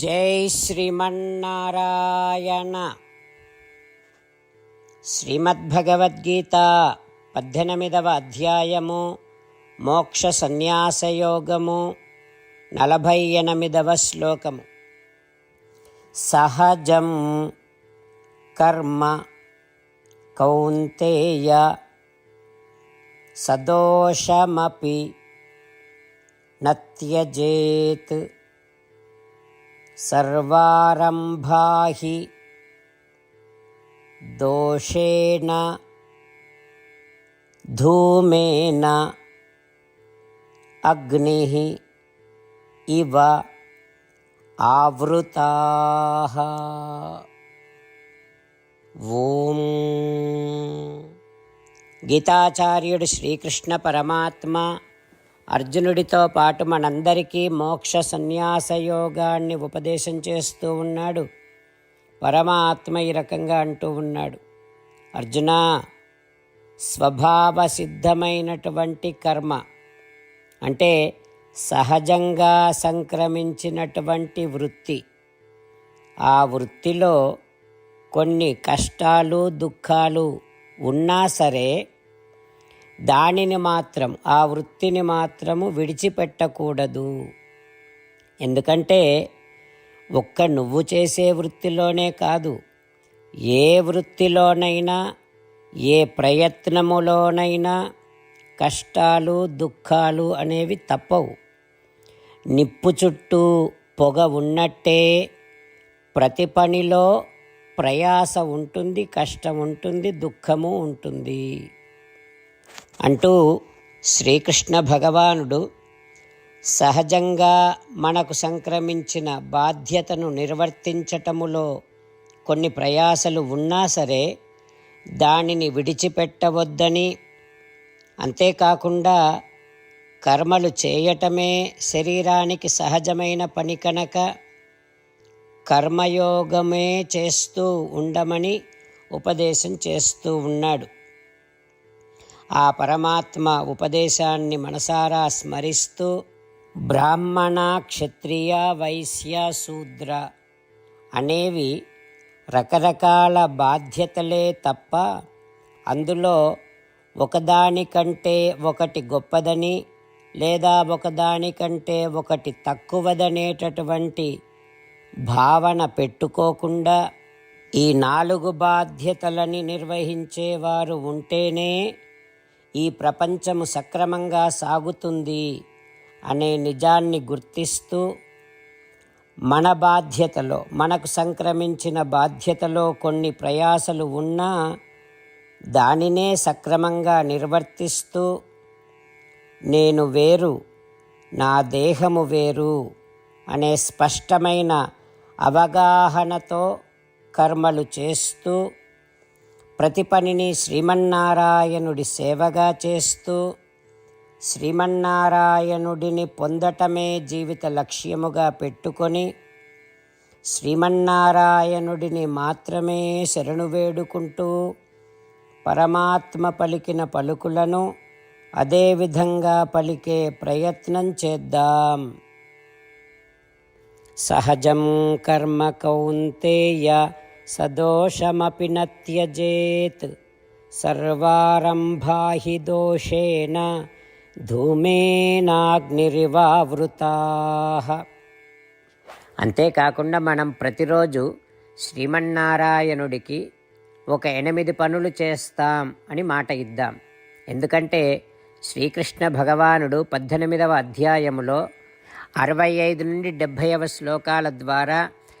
జై శ్రీమన్నారాయణ. శ్రీమద్భగవద్గీత పద్దెనిమిదవ అధ్యాయము మోక్ష సన్యాసయోగము నలభై ఎనిమిదవ శ్లోకము. సహజం కర్మ కౌంతేయ సదోషమపి నత్యజేత్ सर्वारम्भा दोषेण धूमेन अग्नि इव आवृता। गीताचार्युड़ श्रीकृष्ण श्रीकृष्णपरमात्मा అర్జునుడితో పాటు మనందరికీ మోక్ష సన్యాస యోగాన్ని ఉపదేశం చేస్తూ ఉన్నాడు. పరమాత్మ ఈ రకంగా అంటూ ఉన్నాడు. అర్జున స్వభావ సిద్ధమైనటువంటి కర్మ అంటే సహజంగా సంక్రమించినటువంటి వృత్తి. ఆ వృత్తిలో కొన్ని కష్టాలు దుఃఖాలు ఉన్నా సరే దానిని మాత్రం ఆ వృత్తిని మాత్రము విడిచిపెట్టకూడదు. ఎందుకంటే ఒక్క నువ్వు చేసే వృత్తిలోనే కాదు ఏ వృత్తిలోనైనా ఏ ప్రయత్నములోనైనా కష్టాలు దుఃఖాలు అనేవి తప్పవు. నిప్పు చుట్టూ పొగ ఉన్నట్టే ప్రతి పనిలో ప్రయాస ఉంటుంది కష్టం ఉంటుంది దుఃఖము ఉంటుంది. అంటూ శ్రీకృష్ణ భగవానుడు సహజంగా మనకు సంక్రమించిన బాధ్యతను నిర్వర్తించటములో కొన్ని ప్రయాసలు ఉన్నా సరే దానిని విడిచిపెట్టవద్దని. అంతేకాకుండా కర్మలు చేయటమే శరీరానికి సహజమైన పని కనుక కర్మయోగమే చేస్తూ ఉండమని ఉపదేశం చేస్తూ ఉన్నాడు. ఆ పరమాత్మ ఉపదేశాన్ని మనసారా స్మరిస్తూ బ్రాహ్మణ క్షత్రియ వైశ్య శూద్ర అనేవి రకరకాల బాధ్యతలే తప్ప అందులో ఒకదానికంటే ఒకటి గొప్పదని లేదా ఒకదానికంటే ఒకటి తక్కువదనేటటువంటి భావన పెట్టుకోకుండా ఈ నాలుగు బాధ్యతలని నిర్వహించేవారు ఉంటేనే ఈ ప్రపంచము సక్రమంగా సాగుతుంది అనే నిజాన్ని గుర్తిస్తూ మన బాధ్యతలో మనకు సంక్రమించిన బాధ్యతలో కొన్ని ప్రయాసలు ఉన్నా దానినే సక్రమంగా నిర్వర్తిస్తూ నేను వేరు నా దేహము వేరు అనే స్పష్టమైన అవగాహనతో కర్మలు చేస్తూ ప్రతి పనిని శ్రీమన్నారాయణుడి సేవగా చేస్తూ శ్రీమన్నారాయణుడిని పొందటమే జీవిత లక్ష్యముగా పెట్టుకొని శ్రీమన్నారాయణుడిని మాత్రమే శరణు వేడుకుంటూ పరమాత్మ పలికిన పలుకులను అదేవిధంగా పలికే ప్రయత్నం చేద్దాం. సహజం కర్మ కౌంతేయ సదోషమపి నత్యజేత్ సర్వారంభా హి దోషేణ ధూమేనాగ్నిరివావృతా అంతేకాకుండా మనం ప్రతిరోజు శ్రీమన్నారాయణుడికి ఒక ఎనిమిది పనులు చేస్తాం అని మాట ఇద్దాం. ఎందుకంటే శ్రీకృష్ణ భగవానుడు పద్దెనిమిదవ అధ్యాయములో అరవై ఐదు నుండి డెబ్భైవ శ్లోకాల ద్వారా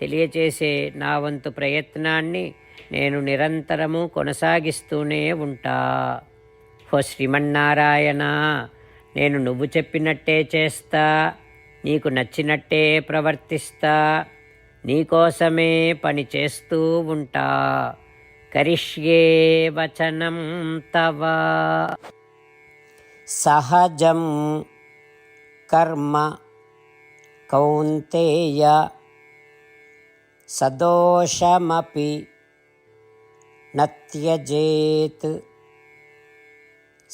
తెలియచేసే నా వంతు ప్రయత్నాన్ని నేను నిరంతరము కొనసాగిస్తూనే ఉంటా. ఓ శ్రీమన్నారాయణ నేను నువ్వు చెప్పినట్టే చేస్తా నీకు నచ్చినట్టే ప్రవర్తిస్తా నీకోసమే పని చేస్తూ ఉంటా. కరిష్యే వచనం తవ. సహజం కర్మ కౌంతేయ सदोषमपि न त्यजेत्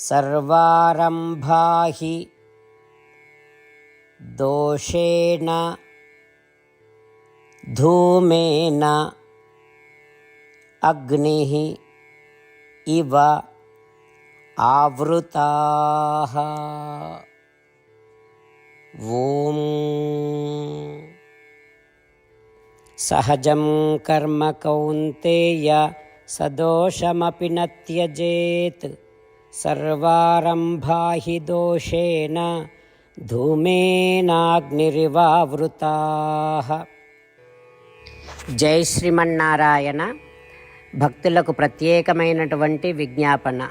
सर्वारम्भा हि दोषेण धूमेन अग्निः इव आवृताः। ॐ सहजं कर्म कौन्तेय सदोषमपि न त्यजेत् సర్వారంభా హి దోషేణ ధూమేనాగ్నిరివావృతా జై శ్రీమన్నారాయణ భక్తులకు ప్రత్యేకమైనటువంటి విజ్ఞాపన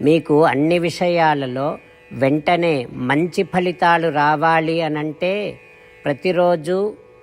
మీకు అన్ని విషయాలలో వెంటనే మంచి ఫలితాలు రావాలి అనంటే ప్రతిరోజు